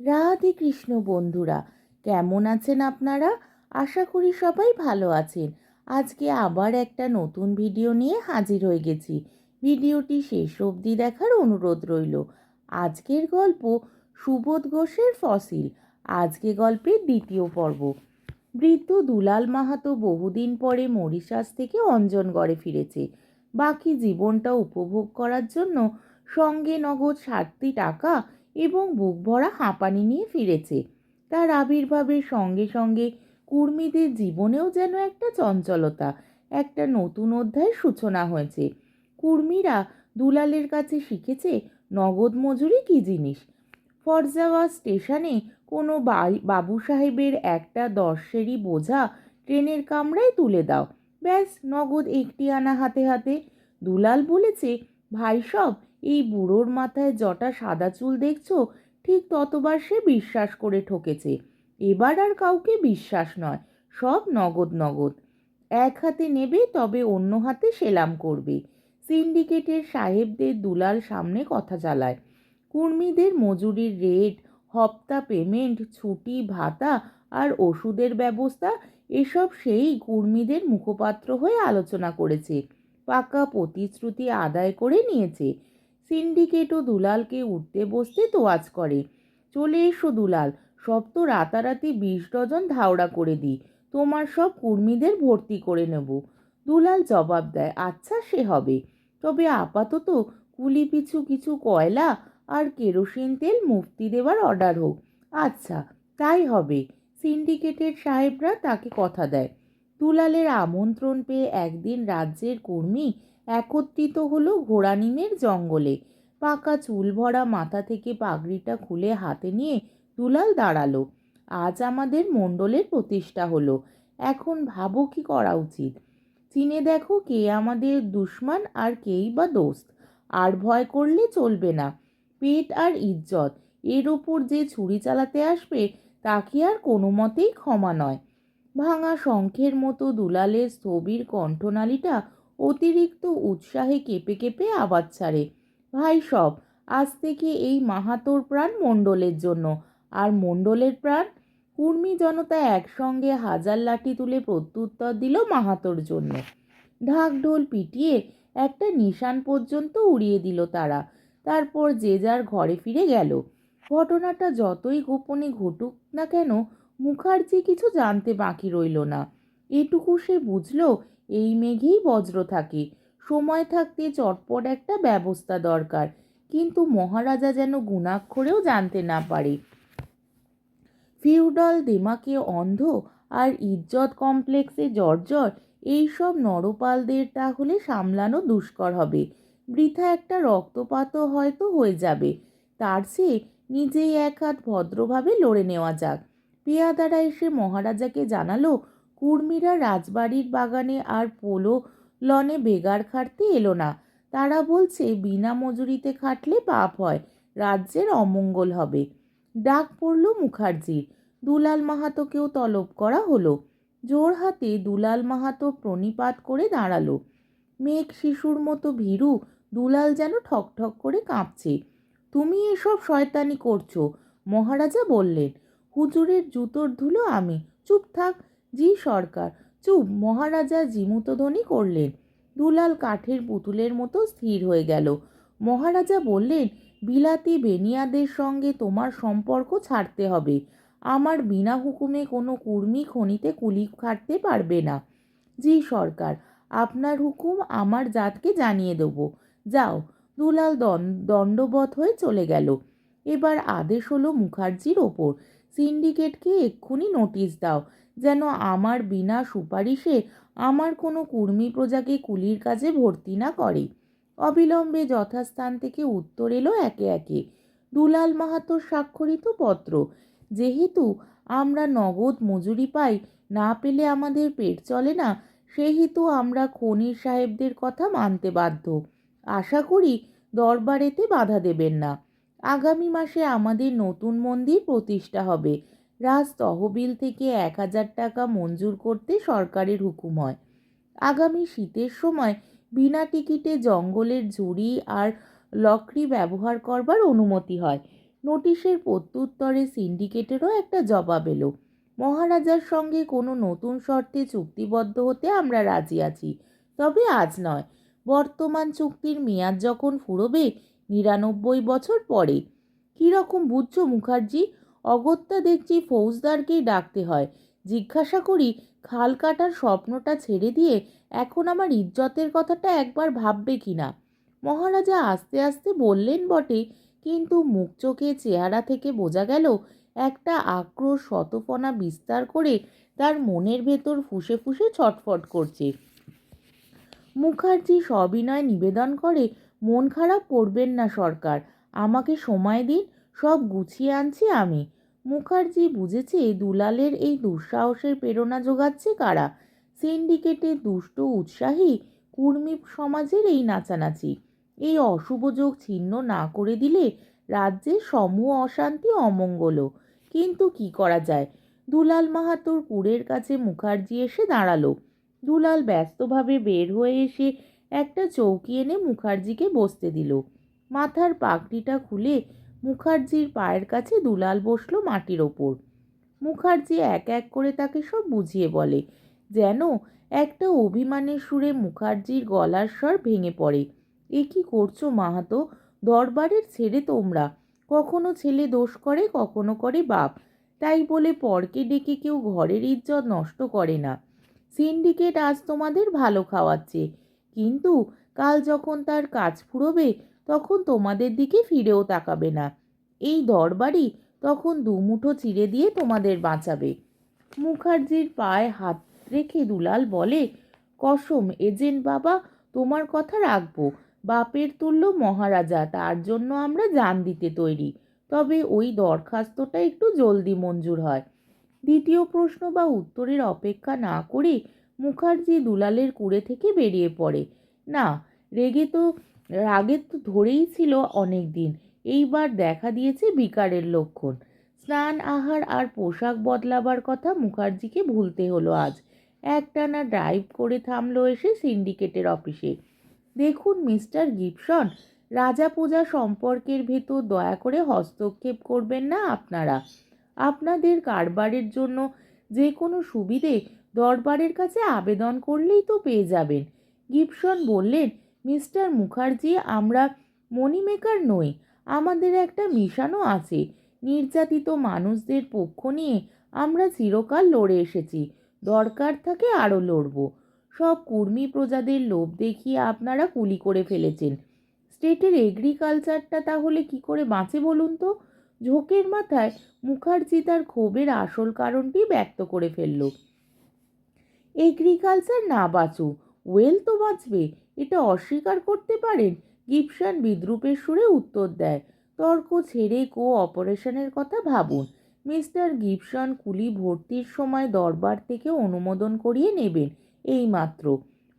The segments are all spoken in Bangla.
রাধে কৃষ্ণ বন্ধুরা, কেমন আছেন আপনারা? আশা করি সবাই ভালো আছেন। আজকে আবার একটা নতুন ভিডিও নিয়ে হাজির হয়ে গেছি। ভিডিওটি শেষ অবধি দেখার অনুরোধ রইল। আজকের গল্প সুবোধ ঘোষের ফসিল, আজকে গল্পের দ্বিতীয় পর্ব। বৃদ্ধ দুলাল মাহাতো বহুদিন পরে মরিশাস থেকে অঞ্জনগড়ে ফিরেছে। বাকি জীবনটা উপভোগ করার জন্য সঙ্গে নগদ ষাটটি টাকা এবং বুক ভরা হাঁপানি নিয়ে ফিরেছে। তার আবির্ভাবের সঙ্গে সঙ্গে কুর্মীদের জীবনেও যেন একটা চঞ্চলতা, একটা নতুন অধ্যায়ের সূচনা হয়েছে। কুর্মীরা দুলালের কাছে শিখেছে নগদ মজুরি কী জিনিস? ফরজাওয়াজ স্টেশনে কোনো বাবু সাহেবের একটা দর্শেরই বোঝা ট্রেনের কামরায় তুলে দাও। ব্যাস, নগদ একটি আনা হাতে হাতে। দুলাল বলেছে, ভাই সব এই বুড়োর মাথায় জটা সাদা চুল দেখছ? ঠিক ততবার সে বিশ্বাস করে ঠকেছে। এবার আর কাউকে বিশ্বাস নয়, সব নগদ নগদ। এক হাতে নেবে, তবে অন্য হাতে সেলাম করবে। সিন্ডিকেটের সাহেবদের দুলাল সামনে কথা চালায়। কুর্মীদের মজুরির রেট, হপ্তা পেমেন্ট, ছুটি, ভাতা আর ওষুধের ব্যবস্থা, এসব সেই কুর্মীদের মুখপাত্র হয়ে আলোচনা করেছে। পাকা প্রতিশ্রুতি আদায় করে নিয়েছে। সিন্ডিকেটও দুলালকে উঠতে বসতে তোয়াজ করে। চলে এসো দুলাল, সব তো রাতারাতি বিশ ডজন ধাওড়া করে দিই, তোমার সব কুর্মীদের ভর্তি করে নেব। দুলাল জবাব দেয় আচ্ছা সে হবে। তবে আপাতত কুলি পিছু কিছু কয়লা আর কেরোসিন তেল মুফতি দেওয়ার অর্ডার হোক। আচ্ছা তাই হবে। সিন্ডিকেটের সাহেবরা তাকে কথা দেয়। দুলালের আমন্ত্রণ পেয়ে একদিন রাজ্যের কর্মী একত্রিত হলো ঘোড়ানিমের জঙ্গলে। পাকা চুল ভরা মাথা থেকে পাগড়িটা খুলে হাতে নিয়ে দুলাল দাঁড়াল। আজ আমাদের মণ্ডলের প্রতিষ্ঠা হলো। এখন ভাবো কি করা উচিত? চিনে দেখো কে আমাদের দুশ্মন আর কেই বা দোস্ত। আর ভয় করলে চলবে না। পেট আর ইজ্জত, এর ওপর যে ছুরি চালাতে আসবে তাকে আর কোনো মতেই ক্ষমা নয়। ভাঙা শঙ্খের মতো দুলালের স্থবির কণ্ঠনালীটা অতিরিক্ত উৎসাহে কেঁপে কেঁপে আওয়াজ ছাড়ে। ভাই সব, আজ থেকে এই মাহাতোর প্রাণ মণ্ডলের জন্য। আর মণ্ডলের প্রাণ? কুর্মী জনতা একসঙ্গে হাজার লাঠি তুলে প্রত্যুত্তর দিল মাহাতোর জন্য। ঢাক ঢোল পিটিয়ে একটা নিশান পর্যন্ত উড়িয়ে দিল তারা। তারপর যে যার ঘরে ফিরে গেল। ঘটনাটা যতই গোপনে ঘটুক না কেন, মুখার্জি কিছু জানতে বাকি রইল না। এটুকু সে বুঝল এই মেঘেই বজ্র থাকে। সময় থাকতে চটপট একটা ব্যবস্থা দরকার। কিন্তু মহারাজা যেন গুণাক্ষরেও জানতে না পারে। ফিউডাল, দেমাকে, অন্ধ আর ইজ্জত কমপ্লেক্সে জর্জর, এইসব নরপালদের তাহলে সামলানো দুষ্কর হবে। বৃথা একটা রক্তপাতও হয়তো হয়ে যাবে। তার চেয়ে নিজেই এক হাত ভদ্রভাবে লড়ে নেওয়া যাক। পেয়াদারা এসে মহারাজাকে জানালো কুর্মীরা রাজবাড়ির বাগানে আর পোলো লনে বেগার খাটতে এলো না। তারা বলছে, বিনা মজুরিতে খাটলে পাপ হয়, রাজ্যের অমঙ্গল হবে। ডাক পড়ল মুখার্জির। দুলাল মাহাতোকেও তলব করা হলো। জোর হাতে দুলাল মাহাতো প্রণিপাত করে দাঁড়াল। মেঘ শিশুর মতো ভীরু, দুলাল যেন ঠকঠক করে কাঁপছে। তুমি এসব শয়তানি করছ? মহারাজা বললেন। হুজুরের জুতোর ধুলো আমি। চুপ থাক জি সরকার। চুপ, মহারাজা জিমুতধ্বনি করলেন। দুলাল কাঠের পুতুলের মতো স্থির হয়ে গেল। মহারাজা বললেন, বিলাতি বেনিয়াদের সঙ্গে তোমার সম্পর্ক ছাড়তে হবে। আমার বিনা হুকুমে কোনো কুর্মী খনিতে কুলি খাটতে পারবে না। জি সরকার, আপনার হুকুম আমার জাতকে জানিয়ে দেবো। যাও। দুলাল দণ্ডবধ হয়ে চলে গেল। এবার আদেশ হলো মুখার্জির ওপর। সিন্ডিকেটকে এক্ষুনি নোটিশ দাও। যেন আমার বিনা সুপারিশে আমার কোনো কুর্মী প্রজাকে কুলির কাজে ভর্তি না করে। অবিলম্বে যথাস্থান থেকে উত্তর এলো একে একে। দুলাল মাহাতোর স্বাক্ষরিত পত্র। যেহেতু আমরা নগদ মজুরি পাই, না পেলে আমাদের পেট চলে না, সেহেতু আমরা খনির সাহেবদের কথা মানতে বাধ্য। আশা করি দরবারেতে বাধা দেবেন না। আগামী মাসে আমাদের নতুন মন্দির প্রতিষ্ঠা হবে। রাজ তহবিল থেকে এক হাজার টাকা মঞ্জুর করতে সরকারের হুকুম হয়। আগামী শীতের সময় বিনা টিকিটে জঙ্গলের ঝুড়ি আর লকড়ি ব্যবহার করবার অনুমতি হয়। নোটিশের প্রত্যুত্তরে সিন্ডিকেটেরও একটা জবাব এলো। মহারাজার সঙ্গে কোনো নতুন শর্তে চুক্তিবদ্ধ হতে আমরা রাজি আছি, তবে আজ নয়। বর্তমান চুক্তির মেয়াদ যখন ফুরবে, নিরানব্বই বছর পরে। কীরকম বুঝছ মুখার্জি? অগত্যা দেখছি ফৌজদারকেই ডাকতে হয়। জিজ্ঞাসা করি, খাল কাটার স্বপ্নটা ছেড়ে দিয়ে এখন আমার ইজ্জতের কথাটা একবার ভাববে কি না? মহারাজা আস্তে আস্তে বললেন, বটে, কিন্তু মুখ চোখে চেহারা থেকে বোঝা গেল, একটা আক্রোশ শতপনা বিস্তার করে তার মনের ভেতর ফুসে ফুসে ছটফট করছে। মুখার্জি সবিনয় নিবেদন করে, মন খারাপ করবেন না সরকার, আমাকে সময় দিন, সব গুছিয়ে আনছি আমি। মুখার্জি বুঝেছে দুলালের এই দুঃসাহসের প্রেরণা যোগাচ্ছে কারা? সিন্ডিকেটের দুষ্ট উৎসাহী কুর্মী সমাজের এই নাচানাচি। এই অশুভ যোগ ছিন্ন না করে দিলে রাজ্যের সমূহ অশান্তি অমঙ্গল কিন্তু কি করা যায়? দুলাল মাহাতোর কুড়ের কাছে মুখার্জি এসে দাঁড়াল। দুলাল ব্যস্তভাবে বের হয়ে এসে একটা চৌকি এনে মুখার্জিকে বসতে দিল। মাথার পাগড়িটা খুলে মুখার্জির পায়ের কাছে দুলাল বসল মাটির ওপর। মুখার্জি এক এক করে তাকে সব বুঝিয়ে বলে, যেন একটা অভিমানের সুরে মুখার্জির গলার স্বর ভেঙে পড়ে। এ কি করছ মাহাতো? দরবারের ছেড়ে তোমরা। কখনো ছেলে দোষ করে, কখনো করে বাপ। তাই বলে পরকে ডেকে কেউ ঘরের ইজ্জত নষ্ট করে না। সিন্ডিকেট আজ তোমাদের ভালো খাওয়াচ্ছে। কিন্তু কাল যখন তার কাজ ফুরোবে তখন তোমাদের দিকে ফিরেও তাকাবে না। এই দরবারই তখন দুমুঠো চিড়ে দিয়ে তোমাদের বাঁচাবে। মুখার্জির পায়ে হাত রেখে দুলাল বলে, কসম, এজেন্ট বাবা, তোমার কথা রাখব। বাপের তুল্য মহারাজা, তার জন্য আমরা জান দিতে তৈরি। তবে ওই দরখাস্তটা একটু জলদি মঞ্জুর হয় দ্বিতীয় প্রশ্ন বা উত্তরের অপেক্ষা না করে মুখার্জি দুলালের কুড়ে থেকে বেরিয়ে পড়ে। না, রেগে তো রাগে তো ধরেই ছিল অনেক দিন এইবার দেখা দিয়েছে বিকারের লক্ষণ। স্নান, আহার আর পোশাক বদলাবার কথা মুখার্জিকে ভুলতে হলো আজ। একটানা ড্রাইভ করে থামলো এসে সিন্ডিকেটের অফিসে। দেখুন মিস্টার গিপসন রাজা পূজা সম্পর্কের ভেতর দয়া করে হস্তক্ষেপ করবেন না আপনারা। আপনাদের কারবারের জন্য যে কোনো সুবিধে দরবারের কাছে আবেদন করলেই তো পেয়ে যাবেন। গিপসন বললেন মিস্টার মুখার্জি, আমরা মনি মেকার নই, আমাদের একটা মিশনও আছে। নির্যাতিত মানুষদের পক্ষ নিয়ে আমরা চিরকাল লড়ে এসেছি, দরকার থাকে আরও লড়ব। সব কুর্মী প্রজাদের লোভ দেখিয়ে আপনারা কুলি করে ফেলেছেন। স্টেটের এগ্রিকালচারটা তাহলে কি করে বাঁচে বলুন তো? ঝোঁকের মাথায় মুখার্জি তার ক্ষোভের আসল কারণটি ব্যক্ত করে ফেলল। এগ্রিকালচার না বাঁচু ওয়েল তো বাঁচবে এটা অস্বীকার করতে পারেন? গিপসন বিদ্রুপের সুরে উত্তর দেয়, তর্ক ছেড়ে কো অপারেশনের কথা ভাবুন। মিস্টার গিবসন কুলি ভর্তির সময় দরবার থেকে অনুমোদন করিয়ে নেবেন, এই মাত্র।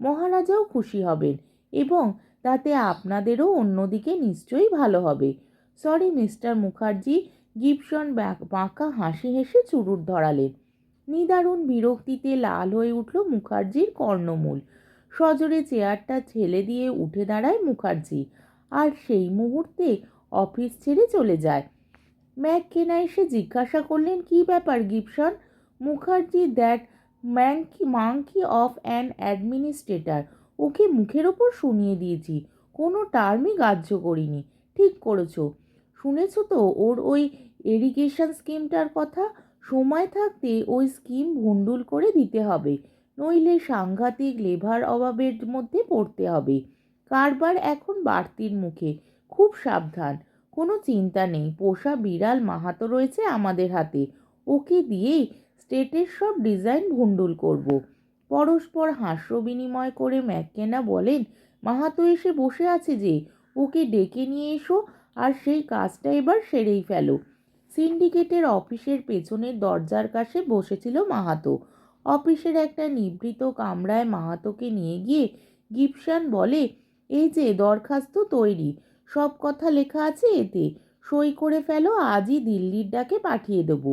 মহারাজাও খুশি হবেন এবং তাতে আপনাদেরও অন্যদিকে নিশ্চয়ই ভালো হবে। সরি মিস্টার মুখার্জি গিপসন বাঁকা হাসি হেসে চুরুট ধরালেন। নিদারুণ বিরক্তিতে লাল হয়ে উঠল মুখার্জির কর্ণমূল। সজোরে চেয়ারটা ঠেলে দিয়ে উঠে দাঁড়ায় মুখার্জি। আর সেই মুহূর্তে অফিস ছেড়ে চলে যায়। ম্যাক কেনা এসে জিজ্ঞাসা করলেন, কি ব্যাপার Gibson Mukherjee, that monkey monkey of an administrator. ওকে মুখের ওপর শুনিয়ে দিয়েছি। কোনো টার্মই গ্রাহ্য করিনি। ঠিক করেছ। শুনেছো তো ওর ওই এরিগেশন স্কিমটার কথা? সময় থাকতে ওই স্কিম ভণ্ডুল করে দিতে হবে। নইলে সাংঘাতিক লেভার অভাবের মধ্যে পড়তে হবে। কারবার এখন বাড়তির মুখে। খুব সাবধান। কোনো চিন্তা নেই। পোষা বিড়াল মাহাতো রয়েছে আমাদের হাতে। ওকে দিয়েই স্টেটের সব ডিজাইন ভণ্ডুল করব। পরস্পর হাস্য বিনিময় করে ম্যাককেনা বলেন, মাহাতো এসে বসে আছে যে, ওকে ডেকে নিয়ে এসো আর সেই কাজটা এবার সেরেই ফেলো। সিন্ডিকেটের অফিসের পেছনের দরজার কাছে বসেছিল মাহাতো। অফিসের একটা নিভৃত কামরায় মাহাতোকে নিয়ে গিয়ে গিপসান বলে, এই যে, দরখাস্ত তৈরি। সব কথা লেখা আছে এতে। সই করে ফেলো, আজই দিল্লির ডাকে পাঠিয়ে দেব।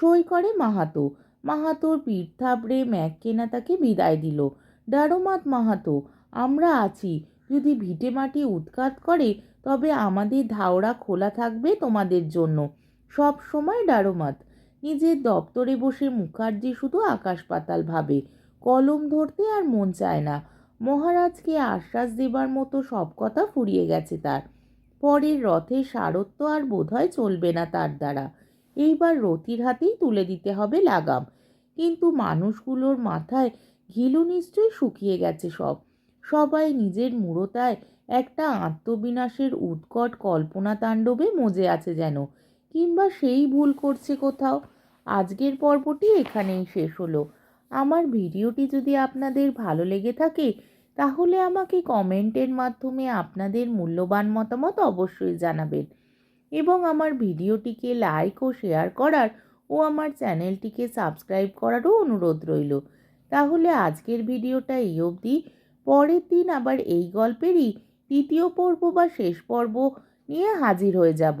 সই করে মাহাতো। মাহাতোর পিঠ থাবড়ে ম্যাককেনা তাকে বিদায় দিল। ডারোমাত মাহাতো, আমরা আছি। যদি ভিটে মাটি উৎখাত করে, তবে আমাদের ধাওড়া খোলা থাকবে তোমাদের জন্য। সব সময় ডারোমাত নিজের দপ্তরে বসে মুখার্জি শুধু আকাশ পাতাল ভাবে। কলম ধরতে আর মন চায় না। মহারাজকে আশ্বাস দেবার মতো সব কথা ফুরিয়ে গেছে তার। পরের রথে সারত্ব আর বোধহয় চলবে না তার দ্বারা। এইবার রতির হাতেই তুলে দিতে হবে লাগাম। কিন্তু মানুষগুলোর মাথায় ঘিলু নিশ্চয়ই শুকিয়ে গেছে সব। সবাই নিজের মূরতায় একটা আত্মবিনাশের উৎকট কল্পনা তাণ্ডবে মজে আছে যেন। কিংবা সেই ভুল করছে কোথাও। আজকের পর্বটি এখানেই শেষ হলো। আমার ভিডিওটি যদি আপনাদের ভালো লেগে থাকে, তাহলে আমাকে কমেন্টের মাধ্যমে আপনাদের মূল্যবান মতামত অবশ্যই জানাবেন। এবং আমার ভিডিওটিকে লাইক ও শেয়ার করার ও আমার চ্যানেলটিকে সাবস্ক্রাইব করারও অনুরোধ রইল। তাহলে আজকের ভিডিওটা এই অবধি। পরের দিন আবার এই গল্পেরই তৃতীয় পর্ব বা শেষ পর্ব নিয়ে হাজির হয়ে যাব।